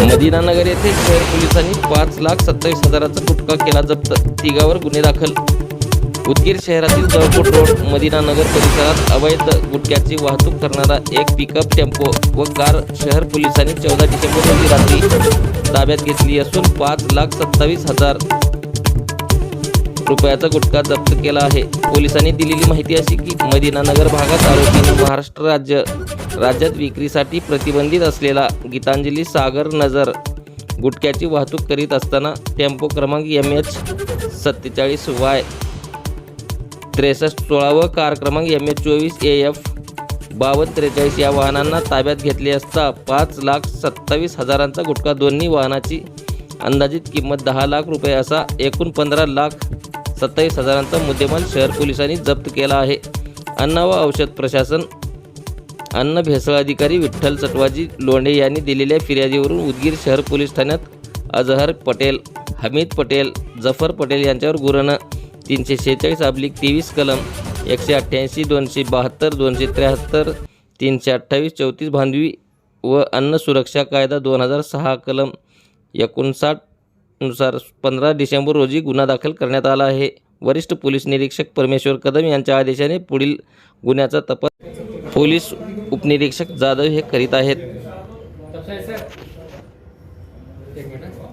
मदिनानगर येथे शहर पोलिसांनी पाच लाख सत्तावीस हजाराचा गुटखा केला जप्त. तिघावर गुन्हे दाखल. उदगीर शहरातील जळकोट रोड मदिनानगर परिसरात अवैध गुटख्याची वाहतूक करणारा एक पिकअप टेम्पो व कार शहर पोलिसांनी चौदा डिसेंबर रोजी रात्री ताब्यात घेतली असून पाच लाख सत्तावीस हजार रुपयाचा गुटखा जप्त केला आहे. पोलिसांनी दिलेली माहिती अशी की मदिनानगर भागात आरोपीने महाराष्ट्र राज्य राज्यात विक्रीसाठी प्रतिबंधित असलेला गीतांजली सागर नजर गुटख्याची वाहतूक करीत असताना टेम्पो क्रमांक एम एच सत्तेचाळीस वाय त्रेसष्ट सोळा व कार क्रमांक एम एच चोवीस ए एफ बावन्न त्रेचाळीस या वाहनांना ताब्यात घेतले असता पाच लाख सत्तावीस हजारांचा गुटखा दोन्ही वाहनाची अंदाजित किंमत दहा लाख रुपये असा एकूण पंधरा लाख सत्तावीस हजारांचा मुद्देमाल शहर पोलिसांनी जप्त केला आहे. अन्न व औषध प्रशासन अन्न भेसळ अधिकारी विठ्ठल चटवाजी लोंढे यांनी दिलेल्या फिर्यादीवरून उदगीर शहर पोलीस ठाण्यात अजहर पटेल हमीद पटेल जफर पटेल यांच्यावर गुन्हा तीनशे शेहेचाळीस अब्लिक तेवीस कलम एकशे अठ्ठ्याऐंशी दोनशे बहात्तर दोनशे त्र्याहत्तर तीनशे अठ्ठावीस चौतीस भांडवी व अन्न सुरक्षा कायदा दोन हजार सहा कलम एकोणसाठनुसार पंधरा डिसेंबर रोजी गुन्हा दाखल करण्यात आला आहे. वरिष्ठ पोलीस निरीक्षक परमेश्वर कदम यांच्या आदेशाने पुढील गुन्ह्याचा तपास पोलीस उपनिरीक्षक जाधव हे करीत आहेत.